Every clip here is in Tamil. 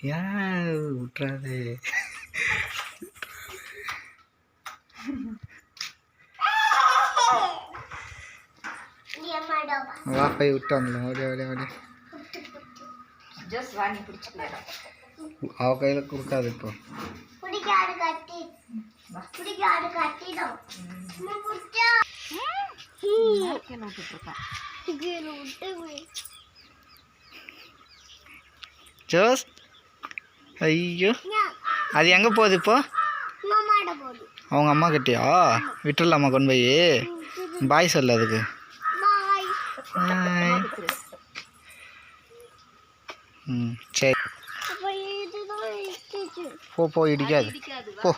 ஏன் விட்டுறாதே? வா போய் விட்டு வந்துடலாம் ஓடி ஓடி ஓடி. அவ கையில் கொடுக்காது இப்போ. ஜோஸ் ஐயோ. அது எங்கே போகுது இப்போ? அவங்க அம்மா கிட்டயா? விட்டுடலாமா கொண்டு போய்? பாய் சொல்லு அதுக்கு. ம் சரி. போ போ இடிக்காது. போ.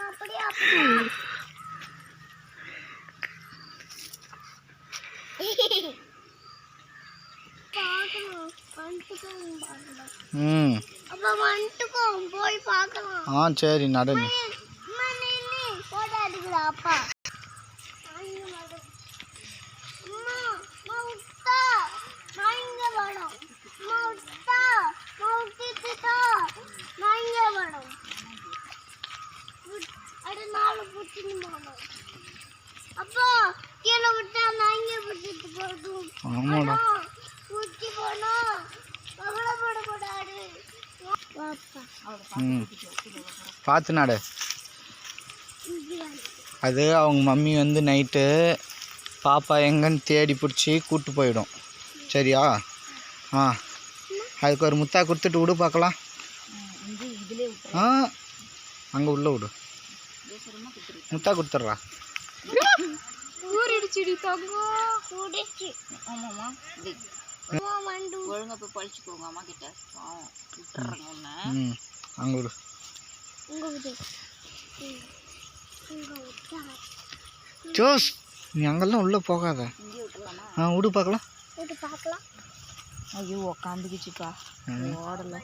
அப்படியே ம். ஆ சரி நடனு. அம்மா பார்த்து நட. அது அவங்க மம்மி வந்து நைட்டு பாப்பா எங்கன்னு தேடி பிடிச்சி கூட்டு போயிடும். சரியா? ஆ. அதுக்கு ஒரு முத்தா கொடுத்துட்டு விடு பார்க்கலாம். ஆ. அங்கே உள்ள விடு. முத்தா கொடுத்துட்றா. ஊறிடுச்சுடி தங்கம். ஒழுங்கா போய் பழிச்சுக்கோங்க அம்மா கிட்ட. பாவம் விட்டுறாங்க ஒன்று அங்கே விடு. விடு. ஜோஸ் நீ அங்கெல்லாம் உள்ளே போகாத. ஆ விடு பார்க்கலாம். விட்டு பார்க்கலாம். ஐயோ உக்காந்துக்குச்சுப்பா. ஓடலை.